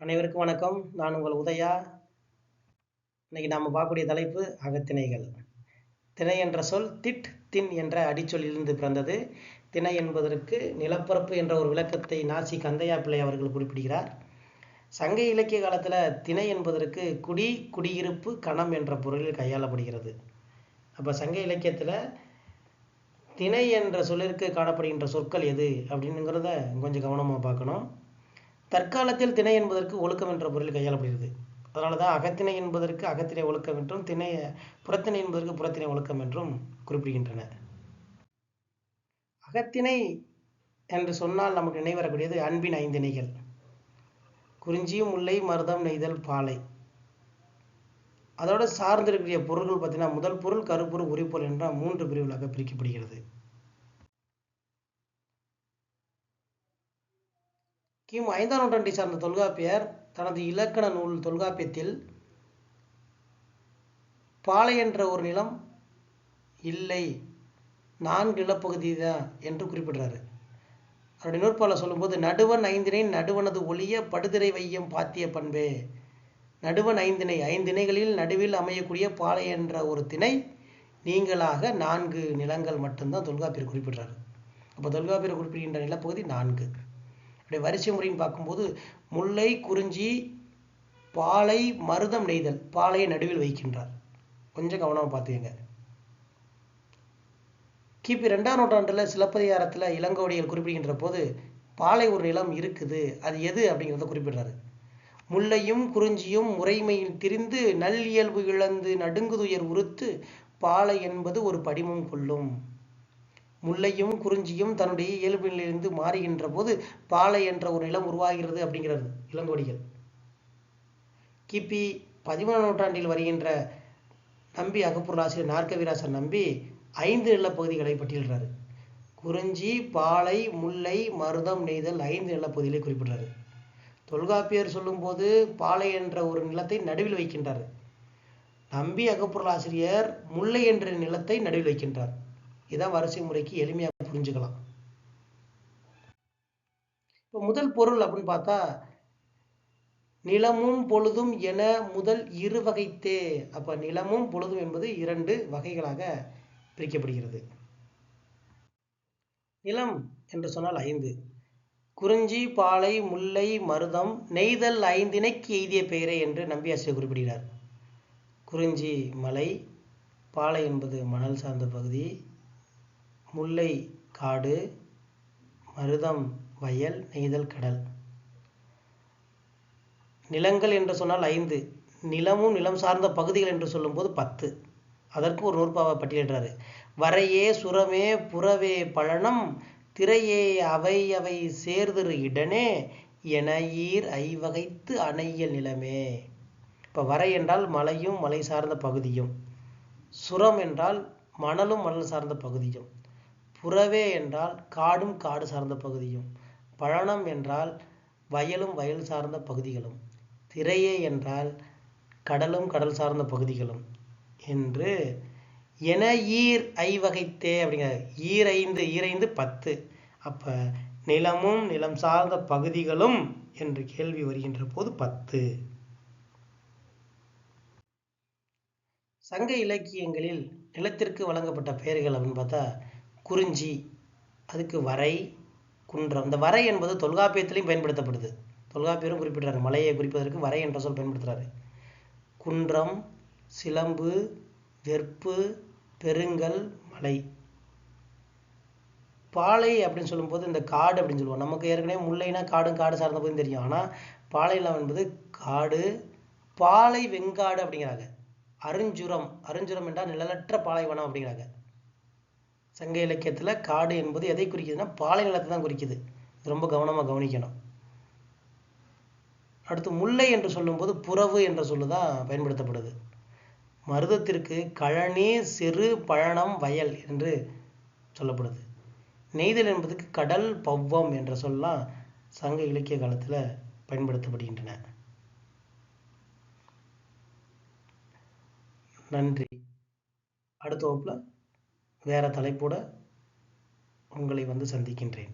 அனைவருக்கும் வணக்கம். நான் உங்கள் உதயா. இன்னைக்கு நாம் பார்க்கக்கூடிய தலைப்பு அகத்திணைகள். திணை என்ற சொல் திட் தின் என்ற அடிச்சொல்லிலிருந்து பிறந்தது. திணை என்பதற்கு நிலப்பரப்பு என்ற ஒரு விளக்கத்தை நாசி கந்தையா பிள்ளை அவர்கள் குறிப்பிடுகிறார். சங்க இலக்கிய காலத்தில் திணை என்பதற்கு குடி குடியிருப்பு கணம் என்ற பொருளில் கையாளப்படுகிறது. அப்போ சங்க இலக்கியத்தில் திணை என்ற சொல்லிற்கு காணப்படுகின்ற சொற்கள் எது அப்படிங்கிறத கொஞ்சம் கவனமாக பார்க்கணும். தற்காலத்தில் திணை என்பதற்கு ஒழுக்கம் என்ற பொருள் கையாளப்படுகிறது. அதனால தான் அகத்திணை என்பதற்கு அகத்திணை ஒழுக்கம் என்றும் திணை புறத்திணை என்பதற்கு புறத்திணை ஒழுக்கம் என்றும் குறிப்பிடுகின்றன. அகத்திணை என்று சொன்னால் நமக்கு நினைவரக்கூடியது அன்பின் ஐந்திணைகள் குறிஞ்சியும் முல்லை மருதம் நெய்தல் பாலை. அதோடு சார்ந்திருக்கிற பொருள்கள் பார்த்தீங்கன்னா முதல் பொருள் கருப்பொருள் உரிப்பொருள் என்ற மூன்று பிரிவுகளாக பிரிக்கப்படுகிறது. கிமு ஐந்தாம் நூற்றாண்டை சார்ந்த தொல்காப்பியர் தனது இலக்கண நூல் தொல்காப்பியத்தில் பாலை என்ற ஒரு நிலம் இல்லை நான்கு நிலப்பகுதி தான் என்று குறிப்பிடுறாரு. அவருடைய நூற்பாளர் சொல்லும்போது நடுவன் ஐந்தினை நடுவனது ஒளிய படுதிரை வையம் பாத்திய பண்பே. நடுவன் ஐந்தினை ஐந்திணைகளில் நடுவில் அமையக்கூடிய பாலை என்ற ஒரு திணை நீங்களாக நான்கு நிலங்கள் மட்டும்தான் தொல்காப்பியர் குறிப்பிடுறாரு. அப்போ தொல்காப்பியர் குறிப்பிடுகின்ற நிலப்பகுதி நான்கு. அப்படி வரிசை முறைன்னு பார்க்கும்போது முல்லை குறிஞ்சி பாலை மருதம் நெய்தல் பாலையை நடுவில் வைக்கின்றார். கொஞ்சம் கவனமாக பார்த்துக்கங்க. கிபி ரெண்டாம் நூற்றாண்டில் சிலப்பதிகாரத்தில் இளங்கோடிகள் குறிப்பிடுகின்ற போது பாலை ஒரு நிலம் இருக்குது அது எது அப்படிங்கிறத குறிப்பிடுறாரு. முல்லையும் குறிஞ்சியும் முறைமையில் திரிந்து நல் இயல்பு இழந்து நடுங்குதுயர் உறுத்து பாலை என்பது ஒரு படிமம் கொள்ளும். முல்லையும் குறிஞ்சியும் தன்னுடைய இயல்பிலிருந்து மாறுகின்ற போது பாலை என்ற ஒரு நிலம் உருவாகிறது அப்படிங்கிறது இளங்கோடிகள். கிபி பதிமூணாம் நூற்றாண்டில் வருகின்ற நம்பி அகப்பொருளாசிரியர் நாற்கவிராசர் நம்பி ஐந்து நிலப்பகுதிகளை பட்டியலிடுறாரு. குறிஞ்சி பாலை முல்லை மருதம் நெய்தல் ஐந்து நிலப்பகுதிகளை குறிப்பிடுறாரு. தொல்காப்பியர் சொல்லும்போது பாலை என்ற ஒரு நிலத்தை நடுவில் வைக்கின்றார். நம்பி அகப்பொருளாசிரியர் முல்லை என்ற நிலத்தை நடுவில் வைக்கின்றார். இதான் வரிசை முறைக்கு எளிமையாக புரிஞ்சுக்கலாம். இப்போ முதல் பொருள் அப்படின்னு பார்த்தா நிலமும் பொழுதும் என முதல் இரு வகைத்தே. அப்ப நிலமும் பொழுதும் என்பது இரண்டு வகைகளாக பிரிக்கப்படுகிறது. நிலம் என்று சொன்னால் ஐந்து. குறிஞ்சி பாலை முல்லை மருதம் நெய்தல் ஐந்தினைக்கு எய்திய பெயரே என்று நம்பியாசிரியர் குறிப்பிடுகிறார். குறிஞ்சி மலை பாலை என்பது மணல் சார்ந்த பகுதி முல்லை காடு மருதம் வயல் நெய்தல் கடல். நிலங்கள் என்று சொன்னால் ஐந்து. நிலமும் நிலம் சார்ந்த பகுதிகள் என்று சொல்லும்போது பத்து. அதற்கு ஒரு நூற்பாவை பட்டியலிடுறாரு வரையே சுரமே புறவே பழனம் திரையே அவை அவை சேர்திரு இடனே என ஈர் ஐவகைத்து அணையல் நிலமே. இப்போ வரை என்றால் மலையும் மலை சார்ந்த பகுதியும். சுரம் என்றால் மணலும் மணல் சார்ந்த பகுதியும். புறவே என்றால் காடும் காடு சார்ந்த பகுதியும் பழனம் என்றால் வயலும் வயல் சார்ந்த பகுதிகளும் திரையே என்றால் கடலும் கடல் சார்ந்த பகுதிகளும் என்று என ஈர் ஐவகைத்தே அப்படிங்கிற ஈரைந்து ஈரைந்து பத்து. அப்போ நிலமும் நிலம் சார்ந்த பகுதிகளும் என்று கேள்வி வருகின்ற போது பத்து. சங்க இலக்கியங்களில் நிலத்திற்கு வழங்கப்பட்ட பெயர்கள் அப்படின்னு பார்த்தா குறிஞ்சி அதுக்கு வரை குன்றம். இந்த வரை என்பது தொல்காப்பியத்திலையும் பயன்படுத்தப்படுது. தொல்காப்பியரும் குறிப்பிடுறாரு மலையை குறிப்பதற்கு வரை என்ற சொல் பயன்படுத்துகிறாரு குன்றம் சிலம்பு வெற்பு பெருங்கல் மலை. பாலை அப்படின்னு சொல்லும்போது இந்த காடு அப்படின்னு சொல்லுவோம். நமக்கு ஏற்கனவே முல்லைனா காடும் காடு சார்ந்த போதும் தெரியும். ஆனால் பாலைலாம் என்பது காடு பாலை வெங்காடு அப்படிங்கிறாங்க. அருஞ்சுரம். அருஞ்சுரம் என்றால் நிழலற்ற பாலைவனம் அப்படிங்கிறாங்க. சங்க இலக்கியத்தில் காடு என்பது எதை குறிக்குதுன்னா பாலை நிலத்தை தான் குறிக்குது. ரொம்ப கவனமாக கவனிக்கணும். அடுத்து முல்லை என்று சொல்லும்போது புறவு என்ற சொல்லு தான் பயன்படுத்தப்படுது. மருதத்திற்கு கழனி சிறு பழனம் வயல் என்று சொல்லப்படுது. நெய்தல் என்பதுக்கு கடல் பவ்வம் என்ற சொல்லலாம் சங்க இலக்கிய காலத்தில் பயன்படுத்தப்படுகின்றன. நன்றி. அடுத்த வகுப்பில் வேறு தலைப்போடு உங்களை வந்து சந்திக்கின்றேன்.